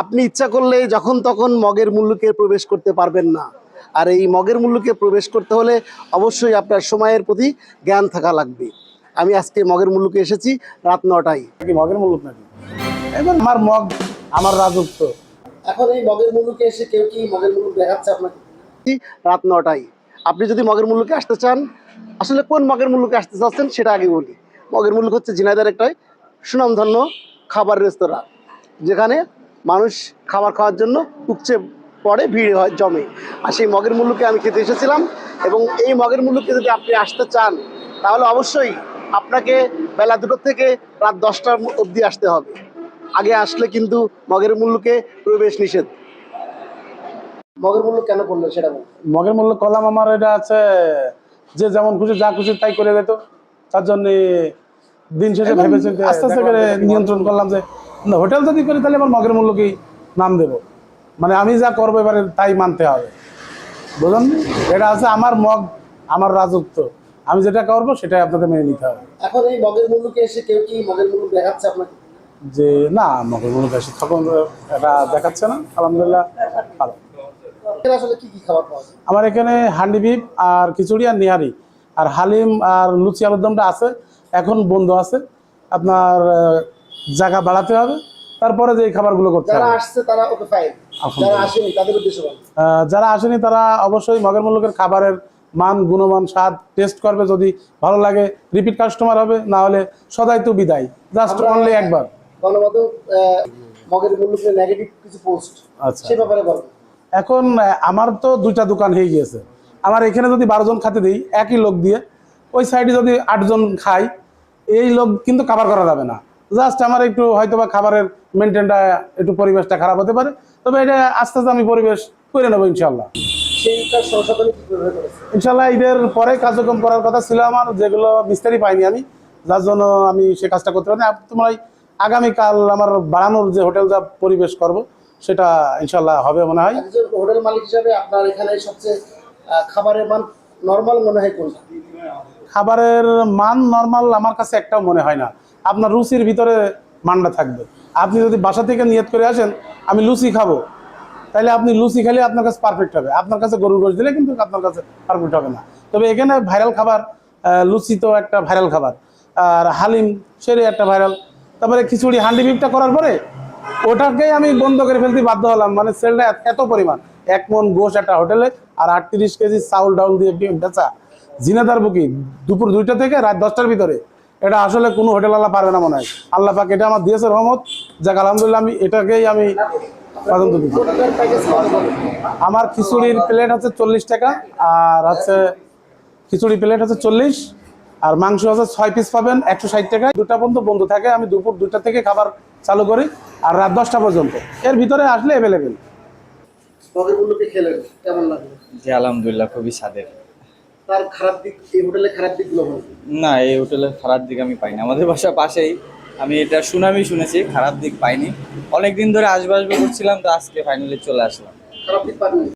আপনি ইচ্ছা করলে যখন তখন মগের মুল্লুকে প্রবেশ করতে পারবেন না। আর এই মগের মুল্লুকে প্রবেশ করতে হলে অবশ্যই আপনার সময়ের প্রতি জ্ঞান থাকা লাগবে। আমি আজকে মগের মুল্লুকে এসেছি রাত নটায়। মগের মূল্য নাকি? এবার আমার মগ আমার রাজত্ব। এখন এই মগের মুল্লুকে এসে কেউ কি মগের মুল্লুক দেখাচ্ছে আপনাকে? রাত নটায়। আপনি যদি মগের মুল্লুকে আসতে চান আসলে কোন মগের মুল্লুকে আসতে চাচ্ছেন সেটা আগে বলি। মগের মুল্লুক হচ্ছে জিনাইদার একটাই সুনামধন্য খাবার রেস্তোরাঁ যেখানে মানুষ খাবার খাওয়ার জন্য উপচে পড়ে ভিড় হয় জমে। আর সেই মগের মুল্লুকে আমি খেতে এসেছিলাম এবং এই মগের মুল্লুকে যদি আপনি আসতে চান তাহলে অবশ্যই আপনাকে বেলা দুটো থেকে রাত দশটার অবধি আসতে হবে। আগে আসলে কিন্তু মগের মুল্লুকে প্রবেশ নিষেধ। মগের মূল্য কেন করলেন সেটা মগের মূল্য কলাম আমার এটা আছে যে যেমন খুশি যা খুশি তাই করে দিত। তার জন্য দিন শেষে ভেবে চিন্তে আস্তে আস্তে করে নিয়ন্ত্রণ করলাম যে না, হোটেল যদি করি তাহলে আমার মগের মূল্যকেই নাম দেব। মানে আমি যা করব এবারে তাই মানতে হবে। বুঝলেন? এটা আছে আমার মগ আমার রাজত্ব। আমি যেটা করব সেটাই আপনাদের মেনে নিতে হবে। এখন এই মগের মুল্লুকে এসে কেউ কি মগের মুল্লুক দেখাচ্ছে আপনাকে? যে না মগের মূল্য বেশি তখন এটা দেখাচ্ছে না। আলহামদুলিল্লাহ ভালো। আসলে কি কি খাবার পাওয়া যায়? আমার এখানে হান্ডি বিপ আর খিচুড়ি আর নিহারি। আর হালিম আর লুচি আলুর দমটা আছে। এখন বন্ধ আছে। আপনার জায়গা বাড়াতে হবে তারপরে যে খাবারগুলো করতে যারা হবে। আসছে তারা ওকে ফাইন যারা আসেনি তাদের উদ্দেশ্যে যারা আসেনি তারা অবশ্যই মগের মূল্যকের খাবারের মান গুণমান স্বাদ টেস্ট করবে। যদি ভালো লাগে রিপিট কাস্টমার হবে না হলে সদাই তো বিদায়। জাস্ট অনলি একবার। গণমাধ্যম মগের মুল্লুকে নেগেটিভ কিছু পোস্ট আচ্ছা। সে ব্যাপারে বলেন এখন আমার তো দুইটা দোকান হয়ে গিয়েছে। আমার এখানে যদি বারো জন খাতে দিই একই লোক দিয়ে ওই সাইডে যদি আটজন খাই এই লোক কিন্তু খাবার করা যাবে না। জাস্ট আমার একটু হয়তো বা খাবারের মেনটেনটা একটু পরিবেশটা খারাপ হতে পারে। তবে এটা আস্তে আস্তে আমি পরিবেশ করে নেব ইনশাল্লাহ ইনশাল্লাহ ঈদের পরে কার্যক্রম করার কথা ছিল আমার যেগুলো বিস্তারিত পাইনি আমি। যার জন্য আমি সে কাজটা করতে আপ- তোমার আগামীকাল আমার বাড়ানোর যে হোটেল যা পরিবেশ করব সেটা ইনশাল্লাহ হবে মনে হয়। হোটেল মালিক হিসাবে আপনার এখানে সবচেয়ে খাবারের মান নর্মাল মনে হয় কোনটা? খাবারের মান নর্মাল আমার কাছে একটাও মনে হয় না। আপনার রুচির ভিতরে মান্ডা থাকবে। আপনি যদি বাসা থেকে নিয়ত করে আসেন, আমি লুচি খাব। তাহলে আপনি লুচি খেলে আপনার কাছে পারফেক্ট হবে। আপনার কাছে গরুর গোশ দিলে কিন্তু আপনার কাছে পারফেক্ট হবে না। তবে এখানে ভাইরাল খাবার লুচি তো একটা ভাইরাল খাবার। আর হালিম সেরে একটা ভাইরাল তারপরে খিচুড়ি, হান্ডি বিপটা করার পরে ওটাকেই আমি বন্ধ করে ফেলতে বাধ্য হলাম। মানে সেলটা এত- পরিমাণ। এক মন গোশ একটা হোটেলে আর আটত্রিশ কেজি চাউল ডাউল দিয়ে বেচা। জিনাদার বুকি। দুপুর দুইটা থেকে রাত দশটার ভিতরে। এটা আসলে কোনো হোটেল আল্লাহ পারবে না মনে হয়। আল্লাহ পাক এটা আমার দিয়েছে রহমত। যাক আলহামদুলিল্লাহ আমি এটাকেই আমি দিচ্ছি। আমার খিচুড়ির প্লেট হচ্ছে চল্লিশ টাকা আর হচ্ছে খিচুড়ি প্লেট হচ্ছে চল্লিশ আর মাংস হচ্ছে ছয় পিস পাবেন একশো ষাট টাকায়। দুটা পর্যন্ত বন্ধ থাকে আমি দুপুর দুটা থেকে খাবার চালু করি আর রাত দশটা পর্যন্ত। এর ভিতরে আসলে অ্যাভেলেবেল খেলেন কেমন লাগল? জি আলহামদুলিল্লাহ খুবই স্বাদের। তার খারাপ দিক এই হোটেলে খারাপ দিকগুলো না এই হোটেলের খারাপ দিক আমি পাইনি। আমাদের বাসা পাশেই। আমি এটা সুনামি শুনেছি খারাপ দিক পাইনি। অনেকদিন ধরে আসবে আসবে করছিলাম তো আজকে ফাইনালি চলে আসলাম। খারাপ দিক পাননি